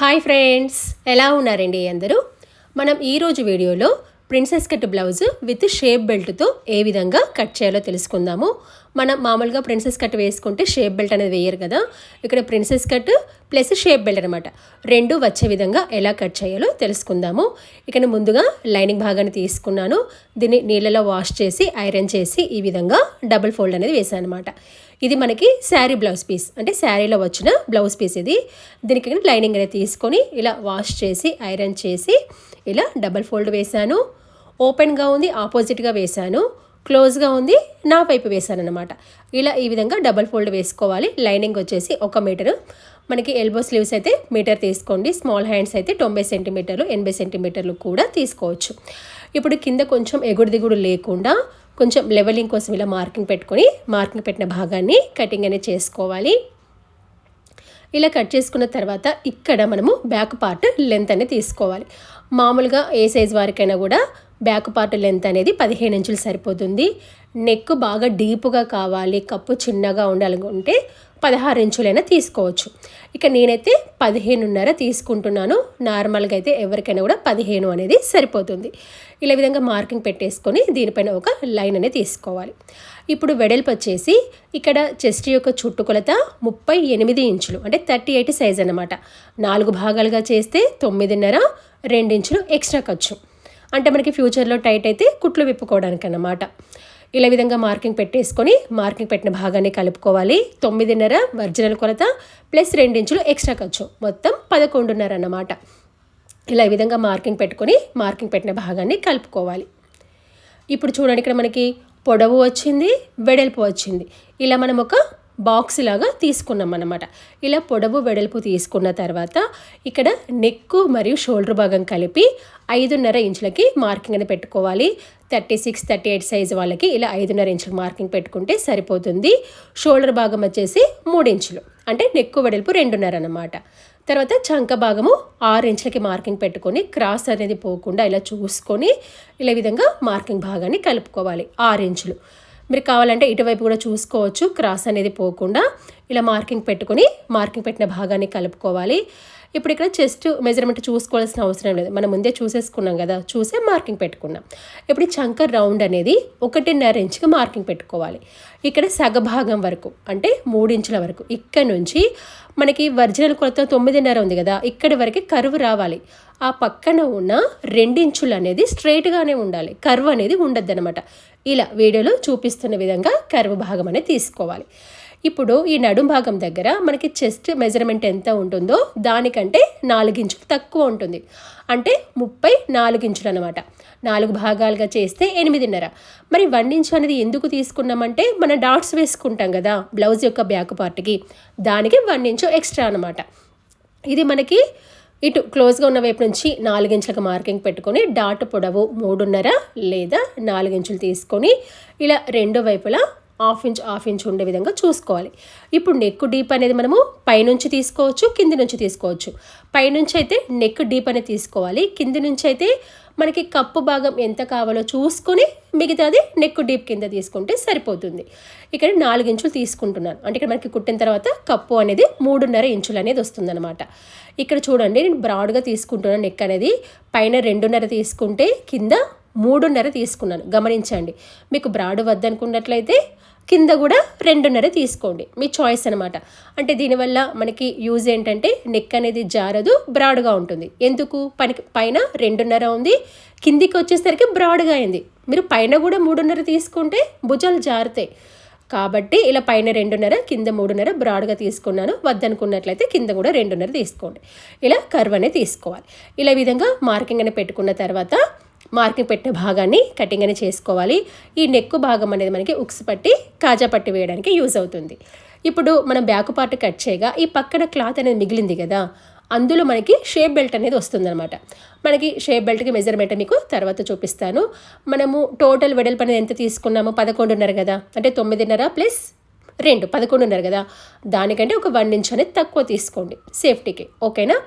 Hi friends ఎలా ఉన్నారండి అందరూ? మనం ఈరోజు వీడియోలో princess cut blouse with shape బెల్ట్తో ఏ విధంగా కట్ చేయాలో తెలుసుకుందాము. మనం మామూలుగా ప్రిన్సెస్ కట్ వేసుకుంటే షేప్ బెల్ట్ అనేది వేయరు కదా. ఇక్కడ princess cut plus shape belt అనమాట రెండు వచ్చే విధంగా ఎలా కట్ చేయాలో తెలుసుకుందాము. ఇక్కడ ముందుగా లైనింగ్ భాగాన్ని తీసుకున్నాను. దీన్ని నీళ్ళలో వాష్ చేసి ఐరన్ చేసి ఈ విధంగా డబుల్ ఫోల్డ్ అనేది వేసాను అనమాట ఇది మనకి శారీ బ్లౌజ్ పీస్. అంటే శారీలో వచ్చిన బ్లౌజ్ పీస్ ఇది. దీనికి లైనింగ్ అనేది తీసుకొని ఇలా వాష్ చేసి ఐరన్ చేసి ఇలా డబల్ ఫోల్డ్ వేశాను. ఓపెన్గా ఉంది ఆపోజిట్గా వేశాను. క్లోజ్గా ఉంది నా వైపు వేశాను అనమాట ఇలా ఈ విధంగా డబల్ ఫోల్డ్ వేసుకోవాలి. లైనింగ్ వచ్చేసి ఒక మీటరు. మనకి ఎల్బో స్లీవ్స్ అయితే మీటర్ తీసుకోండి. స్మాల్ హ్యాండ్స్ అయితే తొంభై సెంటీమీటర్లు ఎనభై సెంటీమీటర్లు కూడా తీసుకోవచ్చు. ఇప్పుడు కింద కొంచెం ఎగుడు దిగుడు లేకుండా కొంచెం లెవెలింగ్ కోసం ఇలా మార్కింగ్ పెట్టుకొని మార్కింగ్ పెట్టిన భాగాన్ని కటింగ్ అనేది చేసుకోవాలి. ఇలా కట్ చేసుకున్న తర్వాత ఇక్కడ మనము బ్యాక్ పార్ట్ లెంత్ అనేది తీసుకోవాలి. మామూలుగా ఏ సైజ్ వారికైనా కూడా బ్యాక్ పార్ట్ లెంత్ అనేది పదిహేను ఇంచులు సరిపోతుంది. నెక్ బాగా డీప్గా కావాలి కప్పు చిన్నగా ఉండాలనుకుంటే పదహారు ఇంచులైనా తీసుకోవచ్చు. ఇక నేనైతే పదిహేనున్నర తీసుకుంటున్నాను. నార్మల్గా అయితే ఎవరికైనా కూడా పదిహేను అనేది సరిపోతుంది. ఇలా విధంగా మార్కింగ్ పెట్టేసుకొని దీనిపైన ఒక లైన్ అనేది తీసుకోవాలి. ఇప్పుడు వెడల్పు వచ్చేసి ఇక్కడ చెస్ట్ యొక్క చుట్టుకొలత ముప్పై ఎనిమిది ఇంచులు అంటే థర్టీ ఎయిట్ సైజ్ అనమాట నాలుగు భాగాలుగా చేస్తే తొమ్మిదిన్నర రెండించులు ఎక్స్ట్రా ఖర్చు. అంటే మనకి ఫ్యూచర్లో టైట్ అయితే కుట్లు విప్పుకోవడానికి అన్నమాట ఇలా విధంగా మార్కింగ్ పెట్టేసుకొని మార్కింగ్ పెట్టిన భాగాన్ని కలుపుకోవాలి. తొమ్మిదిన్నర ఒరిజినల్ కొలత ప్లస్ రెండించులు ఎక్స్ట్రా ఖర్చు. మొత్తం పదకొండున్నర అన్నమాట ఇలా ఈ విధంగా మార్కింగ్ పెట్టుకొని మార్కింగ్ పెట్టిన భాగాన్ని కలుపుకోవాలి. ఇప్పుడు చూడండి ఇక్కడ మనకి పొడవు వచ్చింది వెడల్పు వచ్చింది. ఇలా మనం ఒక బాక్స్ లాగా తీసుకున్నాం అనమాట ఇలా పొడవు వెడల్పు తీసుకున్న తర్వాత ఇక్కడ నెక్ మరియు షోల్డర్ భాగం కలిపి ఐదున్నర ఇంచులకి మార్కింగ్ అని పెట్టుకోవాలి. Thirty six thirty eight size వాళ్ళకి ఇలా ఐదున్నర ఇంచుల మార్కింగ్ పెట్టుకుంటే సరిపోతుంది. షోల్డర్ భాగం వచ్చేసి మూడు ఇంచులు అంటే నెక్ వెడల్పు రెండున్నర అనమాట తర్వాత చంక భాగము ఆరు ఇంచులకి మార్కింగ్ పెట్టుకొని క్రాస్ అనేది పోకుండా ఇలా చూసుకొని ఇలా విధంగా మార్కింగ్ భాగాన్ని కలుపుకోవాలి. ఆరు ఇంచులు. మీరు కావాలంటే ఇటువైపు కూడా చూసుకోవచ్చు. క్రాస్ అనేది పోకుండా ఇలా మార్కింగ్ పెట్టుకొని మార్కింగ్ పెట్టిన భాగాన్ని కలుపుకోవాలి. ఇప్పుడు ఇక్కడ చెస్ట్ మెజర్మెంట్ చూసుకోవాల్సిన అవసరం లేదు. మనం ముందే చూసేసుకున్నాం కదా చూసే మార్కింగ్ పెట్టుకున్నాం. ఇప్పుడు చంక రౌండ్ అనేది ఒకటిన్నర ఇంచుకి మార్కింగ్ పెట్టుకోవాలి. ఇక్కడ సగభాగం వరకు అంటే మూడు ఇంచుల వరకు ఇక్కడ నుంచి మనకి ఒరిజినల్ కొలత తొమ్మిదిన్నర ఉంది కదా ఇక్కడి వరకు కరువు రావాలి. ఆ పక్కన ఉన్న రెండించులు అనేది స్ట్రైట్గానే ఉండాలి. కర్వ్ అనేది ఉండద్దు అనమాట ఇలా వీడియోలో చూపిస్తున్న విధంగా కర్వ్ భాగం అనేది తీసుకోవాలి. ఇప్పుడు ఈ నడుం భాగం దగ్గర మనకి చెస్ట్ మెజర్మెంట్ ఎంత ఉంటుందో దానికంటే నాలుగించులు తక్కువ ఉంటుంది. అంటే ముప్పై నాలుగించులు అనమాట నాలుగు భాగాలుగా చేస్తే ఎనిమిదిన్నర. మరి వన్ అనేది ఎందుకు తీసుకున్నామంటే మన డాట్స్ వేసుకుంటాం కదా బ్లౌజ్ యొక్క బ్యాక్ పార్ట్కి. దానికి వన్ ఇంచు ఎక్స్ట్రా అనమాట ఇది మనకి ఇటు క్లోజ్గా ఉన్న వైపు నుంచి నాలుగించులకు మార్కింగ్ పెట్టుకొని డాట్ పొడవు మూడున్నర లేదా నాలుగించులు తీసుకొని ఇలా రెండు వైపులా హాఫ్ ఇంచ్ హాఫ్ ఇంచ్ ఉండే విధంగా చూసుకోవాలి. ఇప్పుడు నెక్ డీప్ అనేది మనము పైనుంచి తీసుకోవచ్చు కింది నుంచి తీసుకోవచ్చు. పైనుంచి అయితే నెక్ డీప్ అనేది తీసుకోవాలి. కింది నుంచి అయితే మనకి కప్పు భాగం ఎంత కావాలో చూసుకొని మిగతాది నెక్ డీప్ కింద తీసుకుంటే సరిపోతుంది. ఇక్కడ నాలుగు ఇంచులు తీసుకుంటున్నాను. అంటే ఇక్కడ మనకి కుట్టిన తర్వాత కప్పు అనేది మూడున్నర ఇంచులు అనేది వస్తుందన్నమాట. ఇక్కడ చూడండి నేను బ్రాడ్గా తీసుకుంటున్నాను నెక్ అనేది పైన రెండున్నర తీసుకుంటే కింద మూడున్నర తీసుకున్నాను. గమనించండి. మీకు బ్రాడ్ వద్దనుకున్నట్లయితే కింద కూడా రెండున్నర తీసుకోండి. మీ చాయిస్ అనమాట అంటే దీనివల్ల మనకి యూజ్ ఏంటంటే నెక్ అనేది జారదు బ్రాడ్గా ఉంటుంది. ఎందుకు? పనికి పైన రెండున్నర ఉంది. కిందికి వచ్చేసరికి బ్రాడ్గా అయింది. మీరు పైన కూడా మూడున్నర తీసుకుంటే భుజాలు జారుతాయి. కాబట్టి ఇలా పైన రెండున్నర కింద మూడున్నర బ్రాడ్గా తీసుకున్నాను. వద్దనుకున్నట్లయితే కింద కూడా రెండున్నర తీసుకోండి. ఇలా కర్వ్ అనేది తీసుకోవాలి. ఇలా విధంగా మార్కింగ్ అని పెట్టుకున్న తర్వాత మార్కింగ్ పెట్టే భాగాన్ని కటింగ్ అని చేసుకోవాలి. ఈ నెక్ భాగం అనేది మనకి ఉక్స్ పట్టి కాజా పట్టి వేయడానికి యూజ్ అవుతుంది. ఇప్పుడు మనం బ్యాక్ పార్ట్ కట్ చేయగా ఈ పక్కన క్లాత్ అనేది మిగిలింది కదా అందులో మనకి షేప్ బెల్ట్ అనేది వస్తుందన్నమాట. మనకి షేప్ బెల్ట్కి మెజర్మెంట్ మీకు తర్వాత చూపిస్తాను. మనము టోటల్ వెడల్పు అనేది ఎంత తీసుకున్నాము? పదకొండున్నర కదా అంటే తొమ్మిదిన్నర ప్లస్ రెండు పదకొండున్నర కదా. దానికంటే ఒక వన్ ఇంచ్ అనేది తక్కువ తీసుకోండి సేఫ్టీకి ఓకేనా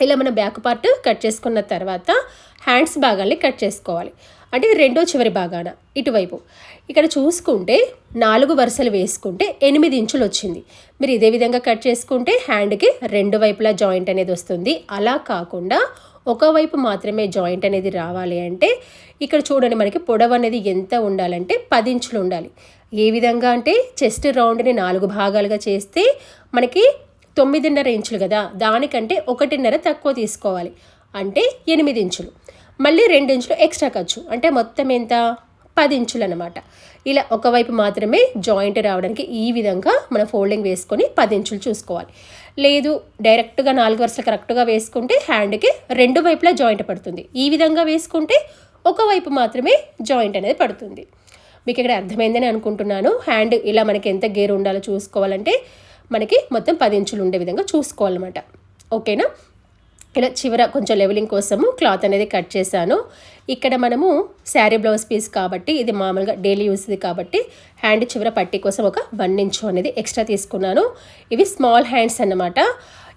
ఇలా మన బ్యాక్ పార్ట్ కట్ చేసుకున్న తర్వాత హ్యాండ్స్ భాగాల్ని కట్ చేసుకోవాలి. అంటే రెండో చివరి భాగాన ఇటువైపు. ఇక్కడ చూసుకుంటే నాలుగు వరుసలు వేసుకుంటే ఎనిమిది ఇంచులు వచ్చింది. మీరు ఇదే విధంగా కట్ చేసుకుంటే హ్యాండ్కి రెండు వైపులా జాయింట్ అనేది వస్తుంది. అలా కాకుండా ఒకవైపు మాత్రమే జాయింట్ అనేది రావాలి అంటే ఇక్కడ చూడండి మనకి పొడవు అనేది ఎంత ఉండాలంటే పది ఇంచులు ఉండాలి. ఏ విధంగా అంటే చెస్ట్ రౌండ్ని నాలుగు భాగాలుగా చేస్తే మనకి తొమ్మిదిన్నర ఇంచులు కదా దానికంటే ఒకటిన్నర తక్కువ తీసుకోవాలి. అంటే ఎనిమిది ఇంచులు. మళ్ళీ రెండు ఇంచులు ఎక్స్ట్రా ఖర్చు. అంటే మొత్తం ఎంత? పది ఇంచులు అనమాట ఇలా ఒకవైపు మాత్రమే జాయింట్ రావడానికి ఈ విధంగా మనం ఫోల్డింగ్ వేసుకొని పది ఇంచులు చూసుకోవాలి. లేదు డైరెక్ట్గా నాలుగు వరుసలు కరెక్ట్గా వేసుకుంటే హ్యాండ్కి రెండు వైపులా జాయింట్ పడుతుంది. ఈ విధంగా వేసుకుంటే ఒకవైపు మాత్రమే జాయింట్ అనేది పడుతుంది. మీకు ఇక్కడ అర్థమైందని అనుకుంటున్నాను. హ్యాండ్ ఇలా మనకి ఎంత గేర్ ఉండాలో చూసుకోవాలంటే మనకి మొత్తం పది ఇంచులు ఉండే విధంగా చూసుకోవాలన్నమాట. ఓకేనా? ఇలా చివర కొంచెం లెవెలింగ్ కోసము క్లాత్ అనేది కట్ చేశాను. ఇక్కడ మనము శారీ బ్లౌజ్ పీస్ కాబట్టి ఇది మామూలుగా డైలీ యూస్ది కాబట్టి హ్యాండ్ చివర పట్టీ కోసం ఒక వన్ ఇంచు అనేది ఎక్స్ట్రా తీసుకున్నాను. ఇవి స్మాల్ హ్యాండ్స్ అన్నమాట.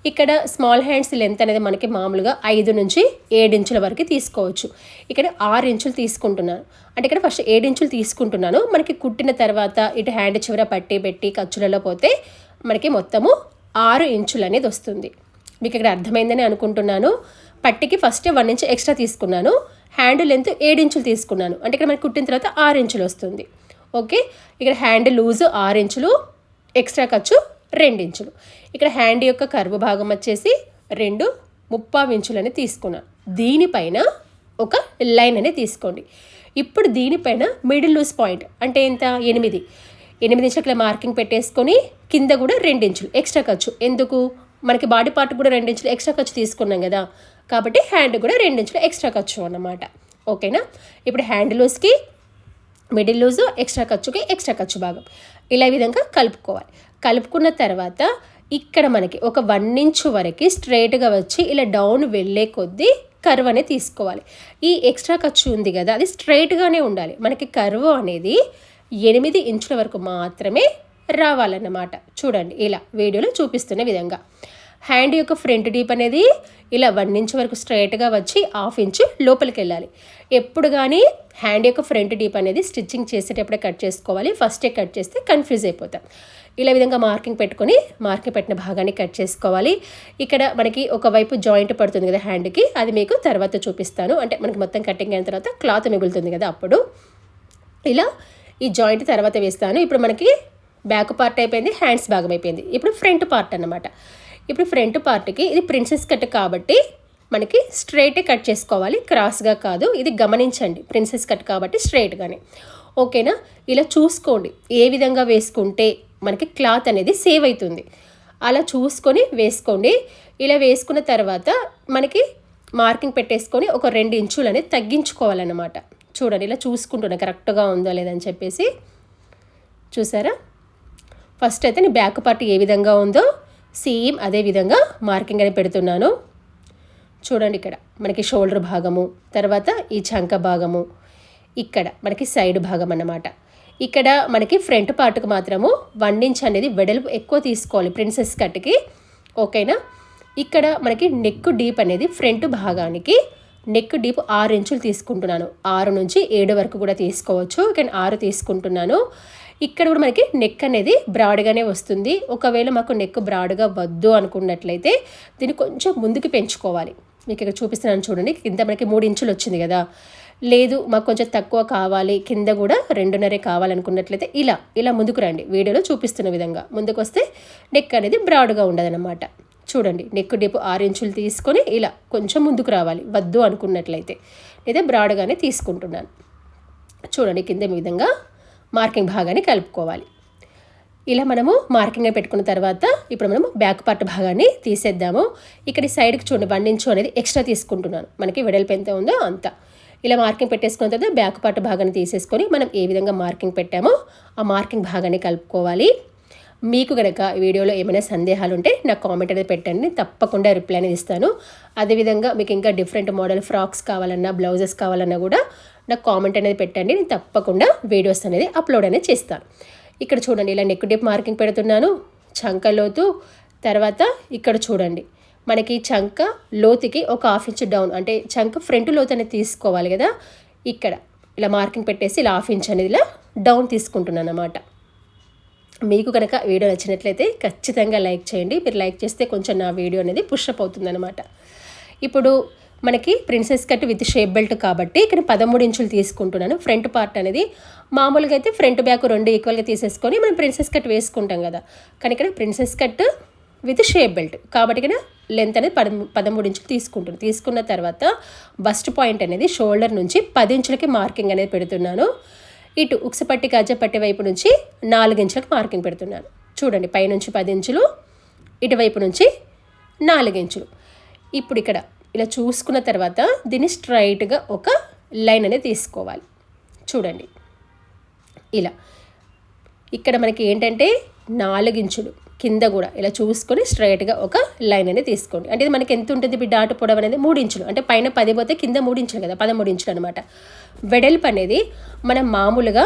ఇక్కడ స్మాల్ హ్యాండ్స్ లెంత్ అనేది మనకి మామూలుగా ఐదు నుంచి ఏడు ఇంచుల వరకు తీసుకోవచ్చు. ఇక్కడ ఆరు ఇంచులు తీసుకుంటున్నాను. అంటే ఇక్కడ ఫస్ట్ ఏడు ఇంచులు తీసుకుంటున్నాను. మనకి కుట్టిన తర్వాత ఇటు హ్యాండ్ చివర పట్టి పెట్టి ఖర్చులలో పోతే మనకి మొత్తము ఆరు ఇంచులు అనేది వస్తుంది. మీకు ఇక్కడ అర్థమైందని అనుకుంటున్నాను. పట్టికి ఫస్ట్ వన్ ఇంచ్ ఎక్స్ట్రా తీసుకున్నాను. హ్యాండ్ లెంత్ ఏడు ఇంచులు తీసుకున్నాను. అంటే ఇక్కడ మనకి కుట్టిన తర్వాత ఆరు ఇంచులు వస్తుంది. ఓకే? ఇక్కడ హ్యాండ్ లూజ్ ఆరు ఇంచులు ఎక్స్ట్రా ఖర్చు రెండు ఇంచులు. ఇక్కడ హ్యాండ్ యొక్క కర్వ్ భాగం వచ్చేసి రెండు ముప్పావు ఇంచులని తీసుకున్నాను దీనిపైన ఒక లైన్ అనేది తీసుకోండి. ఇప్పుడు దీనిపైన మిడిల్ లూజ్ పాయింట్ అంటే ఎంత? ఎనిమిది. ఎనిమిది ఇంచుల మార్కింగ్ పెట్టేసుకొని కింద కూడా రెండు ఇంచులు ఎక్స్ట్రా ఖర్చు. ఎందుకు? మనకి బాడీ పార్ట్ కూడా రెండు ఇంచులు ఎక్స్ట్రా ఖర్చు తీసుకున్నాం కదా. కాబట్టి హ్యాండ్ కూడా రెండించులు ఎక్స్ట్రా ఖర్చు అన్నమాట. ఓకేనా? ఇప్పుడు హ్యాండ్ లూజ్కి మిడిల్ లూజు ఎక్స్ట్రా ఖర్చుకి ఎక్స్ట్రా ఖర్చు భాగం. ఇలా ఈ విధంగా కలుపుకోవాలి. కలుపుకున్న తర్వాత ఇక్కడ మనకి ఒక వన్ ఇంచ్ వరకు స్ట్రైట్గా వచ్చి ఇలా డౌన్ వెళ్ళే కొద్దీ కర్వ్ అనేది తీసుకోవాలి. ఈ ఎక్స్ట్రా ఖర్చు ఉంది కదా అది స్ట్రైట్గానే ఉండాలి. మనకి కర్వ్ అనేది ఎనిమిది ఇంచుల వరకు మాత్రమే రావాలన్నమాట. చూడండి ఇలా వీడియోలో చూపిస్తున్న విధంగా. హ్యాండ్ యొక్క ఫ్రంట్ డీప్ అనేది ఇలా వన్ ఇంచ్ వరకు స్ట్రైట్గా వచ్చి హాఫ్ ఇంచ్ లోపలికి వెళ్ళాలి ఎప్పుడు కానీ హ్యాండ్ యొక్క ఫ్రంట్ డీప్ అనేది స్టిచ్చింగ్ చేసేటప్పుడే కట్ చేసుకోవాలి. ఫస్టే కట్ చేస్తే కన్ఫ్యూజ్ అయిపోతాం. ఇలా విధంగా మార్కింగ్ పెట్టుకొని మార్కింగ్ పెట్టిన భాగాన్ని కట్ చేసుకోవాలి. ఇక్కడ మనకి ఒకవైపు జాయింట్ పడుతుంది కదా హ్యాండ్కి అది మీకు తర్వాత చూపిస్తాను. అంటే మనకి మొత్తం కటింగ్ అయిన తర్వాత క్లాత్ మిగులుతుంది కదా అప్పుడు. ఇలా ఈ జాయింట్ తర్వాత వేస్తాను. ఇప్పుడు మనకి బ్యాక్ పార్ట్ అయిపోయింది హ్యాండ్స్ భాగం అయిపోయింది. ఇప్పుడు ఫ్రంట్ పార్ట్ అన్నమాట. ఇప్పుడు ఫ్రంట్ పార్ట్కి ఇది ప్రిన్సెస్ కట్ కాబట్టి మనకి స్ట్రైటే కట్ చేసుకోవాలి క్రాస్గా కాదు ఇది గమనించండి ప్రిన్సెస్ కట్ కాబట్టి స్ట్రైట్గానే. ఓకేనా? ఇలా చూసుకోండి ఏ విధంగా వేసుకుంటే మనకి క్లాత్ అనేది సేవ్ అవుతుంది. అలా చూసుకొని వేసుకోండి. ఇలా వేసుకున్న తర్వాత మనకి మార్కింగ్ పెట్టేసుకొని ఒక రెండు ఇంచులు అనేది తగ్గించుకోవాలన్నమాట. చూడండి ఇలా చూసుకుంటున్నా కరెక్ట్గా ఉందో లేదని చెప్పేసి. చూసారా? ఫస్ట్ అయితే నేను బ్యాక్ పార్ట్ ఏ విధంగా ఉందో సేమ్ అదే విధంగా మార్కింగ్ అని పెడుతున్నాను. చూడండి ఇక్కడ మనకి షోల్డర్ భాగము తర్వాత ఈ చంక భాగము ఇక్కడ మనకి సైడ్ భాగం అన్నమాట. ఇక్కడ మనకి ఫ్రంట్ పార్ట్కి మాత్రము వన్ ఇంచ్ అనేది వెడల్పు ఎక్కువ తీసుకోవాలి ప్రిన్సెస్ కట్కి ఓకేనా ఇక్కడ మనకి నెక్ డీప్ అనేది ఫ్రంట్ భాగానికి నెక్ డీప్ ఆరు ఇంచులు తీసుకుంటున్నాను. ఆరు నుంచి ఏడు వరకు కూడా తీసుకోవచ్చు. కానీ ఆరు తీసుకుంటున్నాను. ఇక్కడ కూడా మనకి నెక్ అనేది బ్రాడ్గానే వస్తుంది. ఒకవేళ మాకు నెక్ బ్రాడ్గా వద్దు అనుకున్నట్లయితే దీన్ని కొంచెం ముందుకు పెంచుకోవాలి. మీకు ఇక్కడ చూపిస్తున్నాను చూడండి. కింద మనకి మూడు ఇంచులు వచ్చింది కదా. లేదు మాకు కొంచెం తక్కువ కావాలి. కింద కూడా రెండున్నరే కావాలనుకున్నట్లయితే ఇలా ఇలా ముందుకు రండి. వీడియోలో చూపిస్తున్న విధంగా. ముందుకు వస్తే నెక్ అనేది బ్రాడ్గా ఉండదన్నమాట. చూడండి. నెక్ డిప్ ఆరు ఇంచులు తీసుకొని ఇలా కొంచెం ముందుకు రావాలి. వద్దు అనుకున్నట్లయితే. లేదా బ్రాడ్గానే తీసుకుంటున్నాను. చూడండి. కింద ఈ విధంగా మార్కింగ్ భాగాన్ని కలుపుకోవాలి. ఇలా మనము మార్కింగ్ పెట్టుకున్న తర్వాత ఇప్పుడు మనము బ్యాక్ పార్ట్ భాగాన్ని తీసేద్దాము. ఇక్కడ ఈ సైడ్కి చూడండి వన్ ఇంచు అనేది ఎక్స్ట్రా తీసుకుంటున్నాను. మనకి వెడల్పు ఎంత ఉందో అంత. ఇలా మార్కింగ్ పెట్టేసుకున్న తర్వాత బ్యాక్ పార్ట్ భాగాన్ని తీసేసుకొని మనం ఏ విధంగా మార్కింగ్ పెట్టామో ఆ మార్కింగ్ భాగాన్ని కలుపుకోవాలి. మీకు కనుక వీడియోలో ఏమైనా సందేహాలు ఉంటే నాకు కామెంట్ అనేది పెట్టండి. తప్పకుండా రిప్లై అనేది ఇస్తాను. అదేవిధంగా మీకు ఇంకా డిఫరెంట్ మోడల్ ఫ్రాక్స్ కావాలన్నా బ్లౌజెస్ కావాలన్నా కూడా నాకు కామెంట్ అనేది పెట్టండి. నేను తప్పకుండా వీడియోస్ అనేది అప్లోడ్ అనేది చేస్తాను. ఇక్కడ చూడండి ఇలా నెక్ డిప్ మార్కింగ్ పెడుతున్నాను. చంక లోతు తర్వాత ఇక్కడ చూడండి. మనకి చంక లోతుకి ఒక హాఫ్ ఇంచ్ డౌన్ అంటే చంక ఫ్రంట్ లోతు అనేది తీసుకోవాలి కదా. ఇక్కడ ఇలా మార్కింగ్ పెట్టేసి ఇలా హాఫ్ ఇంచ్ అనేది ఇలా డౌన్ తీసుకుంటున్నాను అనమాట మీకు కనుక వీడియో నచ్చినట్లయితే ఖచ్చితంగా లైక్ చేయండి. మీరు లైక్ చేస్తే కొంచెం నా వీడియో అనేది పుషప్ అవుతుందన్నమాట ఇప్పుడు మనకి princess cut with shape belt కాబట్టి ఇక్కడ పదమూడు ఇంచులు తీసుకుంటున్నాను. ఫ్రంట్ పార్ట్ అనేది మామూలుగా అయితే ఫ్రంట్ బ్యాక్ రెండు ఈక్వల్గా తీసేసుకొని మనం ప్రిన్సెస్ కట్ వేసుకుంటాం కదా. కానీ ఇక్కడ princess cut with shape belt కాబట్టి ఇక్కడ లెంత్ అనేది పద పదమూడు ఇంచులు తీసుకుంటున్నాను. తీసుకున్న తర్వాత బస్ట్ పాయింట్ అనేది షోల్డర్ నుంచి పది ఇంచులకి మార్కింగ్ అనేది పెడుతున్నాను. ఇటు ఉక్సపట్టి గజపట్టి వైపు నుంచి నాలుగు ఇంచులకు మార్కింగ్ పెడుతున్నాను. చూడండి పైనుంచి పది ఇంచులు ఇటువైపు నుంచి నాలుగు ఇంచులు. ఇప్పుడు ఇక్కడ ఇలా చూసుకున్న తర్వాత దీన్ని స్ట్రైట్గా ఒక లైన్ అనేది తీసుకోవాలి. చూడండి. ఇలా. ఇక్కడ మనకి ఏంటంటే నాలుగు కింద కూడా ఇలా చూసుకొని స్ట్రైట్గా ఒక లైన్ అనేది తీసుకోండి. అంటే ఇది మనకి ఎంత ఉంటుంది బిడ్డ? డాటు పొడవు అనేది మూడు ఇంచులు అంటే పైన పది పోతే కింద మూడు ఇంచులు కదా పదమూడు ఇంచులు అనమాట వెడల్పు అనేది మనం మామూలుగా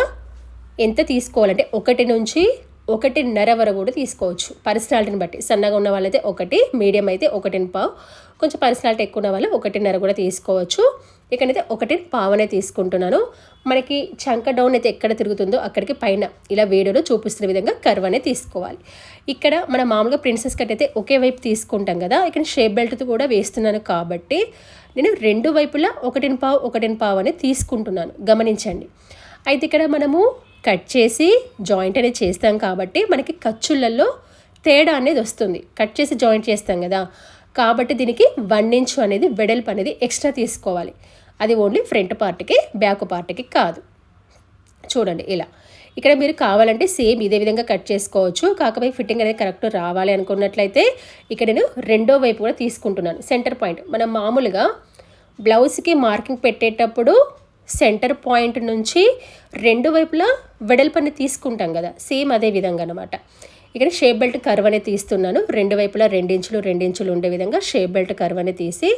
ఎంత తీసుకోవాలంటే ఒకటి నుంచి ఒకటిన్నర వరకు కూడా తీసుకోవచ్చు. పర్సనాలిటీని బట్టి. సన్నగా ఉన్న వాళ్ళైతే ఒకటి మీడియం అయితే ఒకటిని పావు. కొంచెం పర్సనాలిటీ ఎక్కువ ఉన్న వాళ్ళు ఒకటిన్నర కూడా తీసుకోవచ్చు. ఇక్కడైతే ఒకటి పావనే తీసుకుంటున్నాను. మనకి చంక డౌన్ అయితే ఎక్కడ తిరుగుతుందో అక్కడికి పైన ఇలా వీడియోలో చూపిస్తున్న విధంగా కర్వ్ అనేది తీసుకోవాలి. ఇక్కడ మన మామూలుగా ప్రిన్సెస్ కట్ అయితే ఒకే వైపు తీసుకుంటాం కదా. ఇక్కడ షేప్ బెల్ట్ కూడా వేస్తున్నాను కాబట్టి నేను రెండు వైపులా ఒకటిని పావు ఒకటిని పావు అనేది తీసుకుంటున్నాను. గమనించండి. అయితే ఇక్కడ మనము కట్ చేసి జాయింట్ అనేది చేస్తాం కాబట్టి మనకి ఖర్చులలో తేడా అనేది వస్తుంది. కట్ చేసి జాయింట్ చేస్తాం కదా. కాబట్టి దీనికి వన్ ఇంచ్ అనేది వెడల్పు అనేది ఎక్స్ట్రా తీసుకోవాలి. అది ఓన్లీ ఫ్రంట్ పార్ట్కి బ్యాక్ పార్ట్కి కాదు. చూడండి ఇలా. ఇక్కడ మీరు కావాలంటే సేమ్ ఇదే విధంగా కట్ చేసుకోవచ్చు. కాకపోతే ఫిట్టింగ్ అనేది కరెక్ట్ రావాలి అనుకున్నట్లయితే ఇక్కడ నేను రెండో వైపు కూడా తీసుకుంటున్నాను. Centre point. మనం మామూలుగా బ్లౌజ్కి మార్కింగ్ పెట్టేటప్పుడు సెంటర్ పాయింట్ నుంచి రెండు వైపులా వెడల్పని తీసుకుంటాం కదా సేమ్ అదే విధంగా అనమాట ఇక్కడ షేప్ బెల్ట్ కర్వ్ అనేది తీస్తున్నాను. రెండు వైపులా రెండించులు రెండించులు ఉండే విధంగా షేప్ బెల్ట్ కర్వ్ అనేది తీసి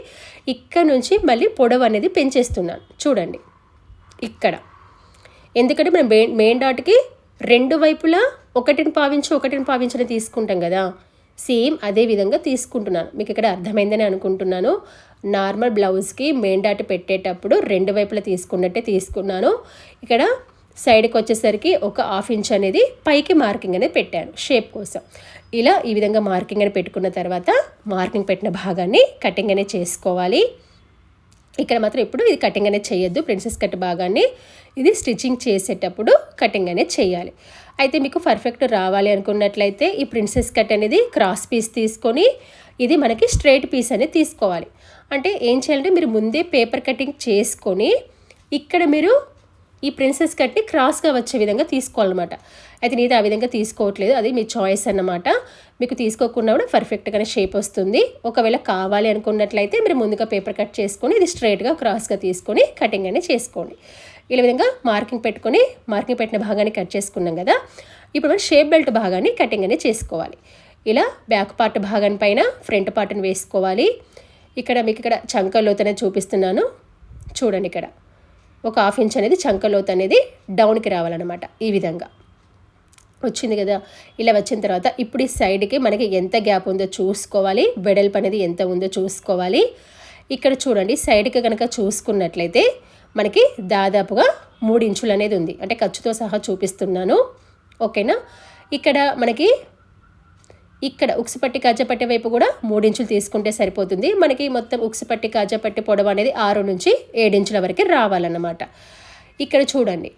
ఇక్కడ నుంచి మళ్ళీ పొడవు అనేది పెంచేస్తున్నాను. చూడండి ఇక్కడ. ఎందుకంటే మనం మెయిన్ మెయిన్ డాట్కి రెండు వైపులా ఒకటిని పావించి ఒకటిని పావించని తీసుకుంటాం కదా సేమ్ అదే విధంగా తీసుకుంటున్నాను. మీకు ఇక్కడ అర్థమైందని అనుకుంటున్నాను. నార్మల్ బ్లౌజ్కి మెయిన్ డాట్ పెట్టేటప్పుడు రెండు వైపులా తీసుకున్నట్టే తీసుకున్నాను. ఇక్కడ సైడ్కి వచ్చేసరికి ఒక హాఫ్ ఇంచ్ అనేది పైకి మార్కింగ్ అనేది పెట్టాను షేప్ కోసం. ఇలా ఈ విధంగా మార్కింగ్ అని పెట్టుకున్న తర్వాత మార్కింగ్ పెట్టిన భాగాన్ని కటింగ్ అనేది చేసుకోవాలి. ఇక్కడ మాత్రం ఇప్పుడు ఇది కటింగ్ అనేది చేయొద్దు ప్రిన్సెస్ కట్ భాగాన్ని. ఇది స్టిచ్చింగ్ చేసేటప్పుడు కటింగ్ అనేది చేయాలి. అయితే మీకు పర్ఫెక్ట్ రావాలి అనుకున్నట్లయితే ఈ ప్రిన్సెస్ కట్ అనేది క్రాస్ పీస్ తీసుకొని ఇది మనకి స్ట్రైట్ పీస్ అనేది తీసుకోవాలి. అంటే ఏం చేయాలంటే మీరు ముందే పేపర్ కటింగ్ చేసుకొని ఇక్కడ మీరు ఈ ప్రిన్సెస్ కట్ని క్రాస్గా వచ్చే విధంగా తీసుకోవాలన్నమాట. అయితే నేను ఆ విధంగా తీసుకోవట్లేదు అది మీ చాయిస్ అన్నమాట. మీకు తీసుకోకుండా కూడా పర్ఫెక్ట్గానే షేప్ వస్తుంది. ఒకవేళ కావాలి అనుకున్నట్లయితే మీరు ముందుగా పేపర్ కట్ చేసుకొని ఇది స్ట్రైట్గా క్రాస్గా తీసుకొని కటింగ్ అనేది చేసుకోండి. ఈ విధంగా మార్కింగ్ పెట్టుకొని మార్కింగ్ పెట్టిన భాగాన్ని కట్ చేసుకున్నాం కదా. ఇప్పుడు మనం షేప్ బెల్ట్ భాగాన్ని కటింగ్ అనేది చేసుకోవాలి. ఇలా బ్యాక్ పార్ట్ భాగాన్ని పైన ఫ్రంట్ పార్ట్ని వేసుకోవాలి. ఇక్కడ మీకు ఇక్కడ చంకలోతనే చూపిస్తున్నాను. చూడండి ఇక్కడ. ఒక హాఫ్ ఇంచ్ అనేది చంక లోతు అనేది డౌన్కి రావాలన్నమాట ఈ విధంగా. వచ్చింది కదా. ఇలా వచ్చిన తర్వాత ఇప్పుడు ఈ సైడ్కి మనకి ఎంత గ్యాప్ ఉందో చూసుకోవాలి. వెడల్పు అనేది ఎంత ఉందో చూసుకోవాలి. ఇక్కడ చూడండి సైడ్కి కనుక చూసుకున్నట్లయితే మనకి దాదాపుగా మూడు ఇంచులు అనేది ఉంది. అంటే ఖర్చుతో సహా చూపిస్తున్నాను. ఓకేనా? ఇక్కడ మనకి ఇక్కడ ఉక్సుపట్టి కాజపట్టి వైపు కూడా మూడించులు తీసుకుంటే సరిపోతుంది. మనకి మొత్తం ఉక్సుపట్టి కాజపట్టి పొడవు అనేది ఆరు నుంచి ఏడించుల వరకు రావాలన్నమాట. ఇక్కడ చూడండి.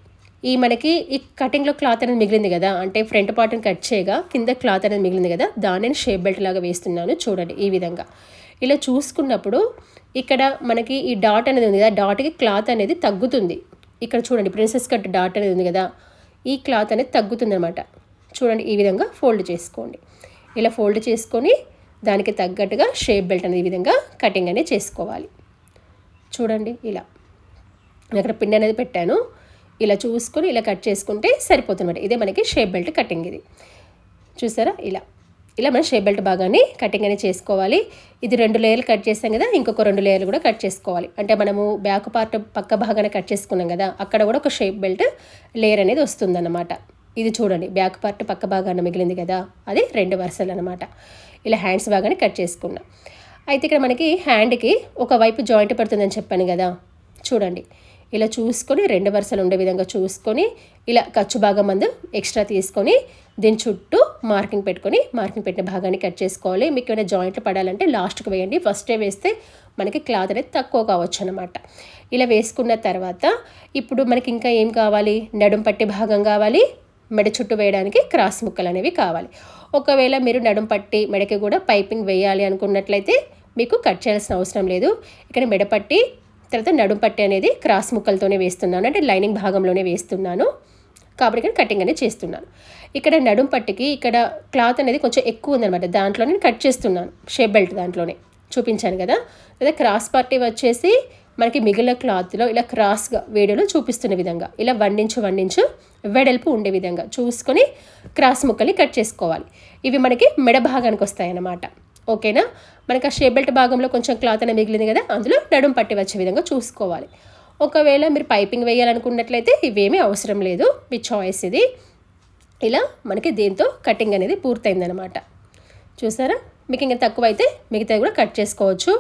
ఈ మనకి ఈ కటింగ్లో క్లాత్ అనేది మిగిలింది కదా. అంటే ఫ్రంట్ పార్ట్ని కట్ చేయగా కింద క్లాత్ అనేది మిగిలింది కదా. దాన్ని షేప్ బెల్ట్ లాగా వేస్తున్నాను చూడండి ఈ విధంగా. ఇలా చూసుకున్నప్పుడు ఇక్కడ మనకి ఈ డాట్ అనేది ఉంది కదా డాట్కి క్లాత్ అనేది తగ్గుతుంది. ఇక్కడ చూడండి ప్రిన్సెస్ కట్ డాట్ అనేది ఉంది కదా ఈ క్లాత్ అనేది తగ్గుతుంది అనమాట చూడండి ఈ విధంగా ఫోల్డ్ చేసుకోండి. ఇలా ఫోల్డ్ చేసుకొని దానికి తగ్గట్టుగా షేప్ బెల్ట్ అనేది ఈ విధంగా కటింగ్ అనేది చేసుకోవాలి. చూడండి ఇలా. నేను అక్కడ పిన్ అనేది పెట్టాను. ఇలా చూసుకొని ఇలా కట్ చేసుకుంటే సరిపోతుందన్నమాట ఇదే మనకి షేప్ బెల్ట్ కటింగ్ ఇది. చూసారా? ఇలా. ఇలా మనం షేప్ బెల్ట్ భాగాన్ని కటింగ్ అనేది చేసుకోవాలి. ఇది రెండు లేయర్లు కట్ చేసాం కదా ఇంకొక రెండు లేయర్లు కూడా కట్ చేసుకోవాలి. అంటే మనము బ్యాక్ పార్ట్ పక్క భాగాన్ని కట్ చేసుకున్నాం కదా అక్కడ కూడా ఒక షేప్ బెల్ట్ లేయర్ అనేది వస్తుందన్నమాట. ఇది చూడండి బ్యాక్ పార్ట్ పక్క భాగాన్ని మిగిలింది కదా అది రెండు వరుసలు అనమాట ఇలా హ్యాండ్స్ భాగాన్ని కట్ చేసుకున్నాం. అయితే ఇక్కడ మనకి హ్యాండ్కి ఒక వైపు జాయింట్ పడుతుందని చెప్పాను కదా చూడండి. ఇలా చూసుకొని రెండు వరుసలు ఉండే విధంగా చూసుకొని ఇలా ఖర్చు భాగం మందు ఎక్స్ట్రా తీసుకొని దీని చుట్టూ మార్కింగ్ పెట్టుకొని మార్కింగ్ పెట్టిన భాగాన్ని కట్ చేసుకోవాలి. మీకు ఏమైనా జాయింట్లు పడాలంటే లాస్ట్కి వేయండి. ఫస్టే వేస్తే మనకి క్లాత్ అనేది తక్కువ కావచ్చు అనమాట ఇలా వేసుకున్న తర్వాత ఇప్పుడు మనకి ఇంకా ఏం కావాలి? నడుం పట్టి భాగం కావాలి. మెడ చుట్టూ వేయడానికి క్రాస్ ముక్కలు అనేవి కావాలి. ఒకవేళ మీరు నడుం పట్టి మెడకి కూడా పైపింగ్ వేయాలి అనుకున్నట్లయితే మీకు కట్ చేయాల్సిన అవసరం లేదు. ఇక్కడ మెడ పట్టి తర్వాత నడుం పట్టి అనేది క్రాస్ ముక్కలతోనే వేస్తున్నాను. అంటే లైనింగ్ భాగంలోనే వేస్తున్నాను. కాబట్టి ఇక్కడ కటింగ్ అనేది చేస్తున్నాను. ఇక్కడ నడుం పట్టికి ఇక్కడ క్లాత్ అనేది కొంచెం ఎక్కువ ఉందన్నమాట. దాంట్లో నేను కట్ చేస్తున్నాను. షేప్ బెల్ట్ దాంట్లోనే చూపించాను కదా. లేదా క్రాస్ పార్టీ వచ్చేసి మనకి మిగిలిన క్లాత్లో ఇలా క్రాస్గా వీడియోలో చూపిస్తున్న విధంగా ఇలా వండించు వండించు వెడల్పు ఉండే విధంగా చూసుకొని క్రాస్ ముక్కల్ని కట్ చేసుకోవాలి. ఇవి మనకి మెడ భాగానికి వస్తాయి అన్నమాట ఓకేనా? మనకి ఆ షే బెల్ట్ భాగంలో కొంచెం క్లాత్ అనేది మిగిలింది కదా అందులో నడుం పట్టి వచ్చే విధంగా చూసుకోవాలి. ఒకవేళ మీరు పైపింగ్ వేయాలనుకున్నట్లయితే ఇవేమీ అవసరం లేదు మీ చాయిస్ ఇది. ఇలా మనకి దీంతో కటింగ్ అనేది పూర్తయిందనమాట చూసారా? మీకు ఇంకా తక్కువ అయితే మిగతా కూడా కట్ చేసుకోవచ్చు.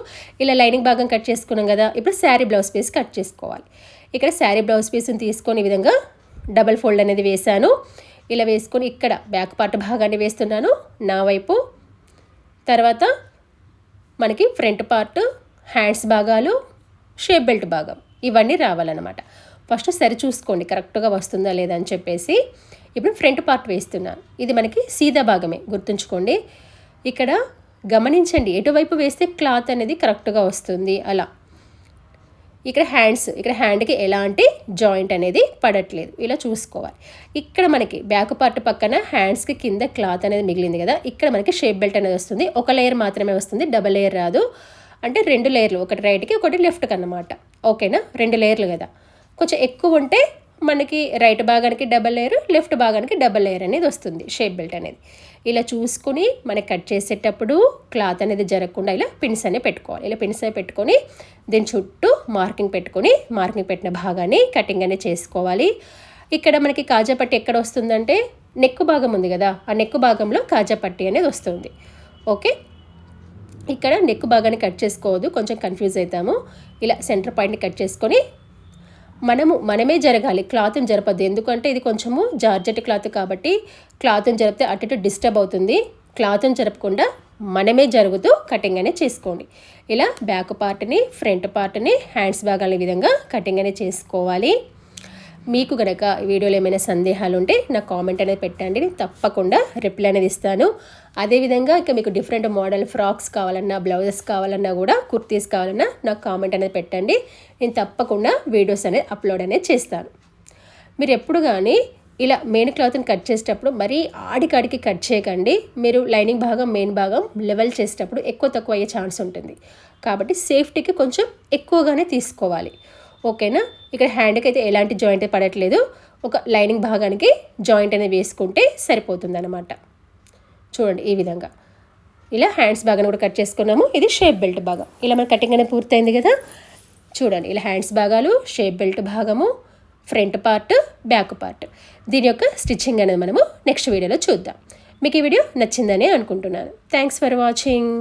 ఇలా లైనింగ్ భాగం కట్ చేసుకున్నాం కదా ఇప్పుడు శారీ బ్లౌజ్ పీస్ కట్ చేసుకోవాలి. ఇక్కడ శారీ బ్లౌజ్ పీస్ని తీసుకొని విధంగా డబల్ ఫోల్డ్ అనేది వేశాను. ఇలా వేసుకొని ఇక్కడ బ్యాక్ పార్ట్ భాగాన్ని వేస్తున్నాను. నా వైపు తర్వాత మనకి ఫ్రంట్ పార్ట్ హ్యాండ్స్ భాగాలు షేప్ బెల్ట్ భాగం ఇవన్నీ రావాలన్నమాట. ఫస్ట్ సరి చూసుకోండి కరెక్ట్గా వస్తుందా లేదా అని చెప్పేసి. ఇప్పుడు ఫ్రంట్ పార్ట్ వేస్తున్నాను ఇది మనకి సీదా భాగమే గుర్తుంచుకోండి. ఇక్కడ గమనించండి ఎటువైపు వేస్తే క్లాత్ అనేది కరెక్ట్గా వస్తుంది అలా. ఇక్కడ హ్యాండ్స్ ఇక్కడ హ్యాండ్కి ఎలాంటి జాయింట్ అనేది పడట్లేదు. ఇలా చూసుకోవాలి. ఇక్కడ మనకి బ్యాక్ పార్ట్ పక్కన హ్యాండ్స్కి కింద క్లాత్ అనేది మిగిలింది కదా ఇక్కడ మనకి షేప్ బెల్ట్ అనేది వస్తుంది. ఒక లేయర్ మాత్రమే వస్తుంది డబల్ లేయర్ రాదు. అంటే రెండు లేయర్లు ఒకటి రైట్కి ఒకటి లెఫ్ట్కి అన్నమాట. ఓకేనా రెండు లేయర్లు కదా. కొంచెం ఎక్కువ ఉంటే మనకి రైట్ భాగానికి డబల్ లేయర్ లెఫ్ట్ భాగానికి డబల్ లేయర్ అనేది వస్తుంది షేప్ బెల్ట్ అనేది. ఇలా చూసుకుని మనకి కట్ చేసేటప్పుడు క్లాత్ అనేది జరగకుండా ఇలా పిన్స్ అనేవి పెట్టుకోవాలి. ఇలా పిన్స్ అనేవి పెట్టుకొని దీని చుట్టూ మార్కింగ్ పెట్టుకొని మార్కింగ్ పెట్టిన భాగాన్ని కటింగ్ అనేది చేసుకోవాలి. ఇక్కడ మనకి కాజా పట్టి ఎక్కడ వస్తుందంటే నెక్కు భాగం ఉంది కదా ఆ నెక్కు భాగంలో కాజా పట్టి అనేది వస్తుంది. ఓకే? ఇక్కడ నెక్ భాగాన్ని కట్ చేసుకోవద్దు కొంచెం కన్ఫ్యూజ్ అవుతాము. ఇలా సెంటర్ పాయింట్ని కట్ చేసుకొని మనము మనమే జరగాలి. క్లాత్ని జరపద్దు. ఎందుకంటే ఇది కొంచెము జార్జెట్ క్లాత్ కాబట్టి క్లాత్ని జరిపితే అటు ఇటు డిస్టర్బ్ అవుతుంది. క్లాత్ని జరపకుండా మనమే జరుగుతూ కటింగ్ అనేది చేసుకోండి. ఇలా బ్యాక్ పార్ట్ని ఫ్రంట్ పార్ట్ని హ్యాండ్స్ బ్యాగ్ అనే విధంగా కటింగ్ అనేది చేసుకోవాలి. మీకు గనక వీడియోలో ఏమైనా సందేహాలు ఉంటే నా కామెంట్ అనేది పెట్టండి. తప్పకుండా రిప్లై అనేది ఇస్తాను. అదేవిధంగా ఇంకా మీకు డిఫరెంట్ మోడల్ ఫ్రాక్స్ కావాలన్నా బ్లౌజెస్ కావాలన్నా కూడా కుర్తీస్ కావాలన్నా నాకు కామెంట్ అనేది పెట్టండి. నేను తప్పకుండా వీడియోస్ అనేది అప్లోడ్ అనేది చేస్తాను. మీరు ఎప్పుడు కానీ ఇలా మెయిన్ క్లాత్ని కట్ చేసేటప్పుడు మరీ ఆడికాడికి కట్ చేయకండి. మీరు లైనింగ్ భాగం మెయిన్ భాగం లెవెల్ చేసేటప్పుడు ఎక్కువ తక్కువ అయ్యే ఛాన్స్ ఉంటుంది. కాబట్టి సేఫ్టీకి కొంచెం ఎక్కువగానే తీసుకోవాలి. ఓకేనా ఇక్కడ హ్యాండ్కి అయితే ఎలాంటి జాయింట్ పడట్లేదు. ఒక లైనింగ్ భాగానికి జాయింట్ అనేది వేసుకుంటే సరిపోతుంది అనమాట చూడండి ఈ విధంగా. ఇలా హ్యాండ్స్ భాగాన్ని కూడా కట్ చేసుకున్నాము. ఇది షేప్ బెల్ట్ భాగం. ఇలా మన కటింగ్ అనేది పూర్తయింది కదా? చూడండి ఇలా హ్యాండ్స్ భాగాలు షేప్ బెల్ట్ భాగము ఫ్రంట్ పార్ట్ బ్యాక్ పార్ట్ దీని యొక్క స్టిచ్చింగ్ అనేది మనము నెక్స్ట్ వీడియోలో చూద్దాం. మీకు ఈ వీడియో నచ్చిందని అనుకుంటున్నాను. Thanks for watching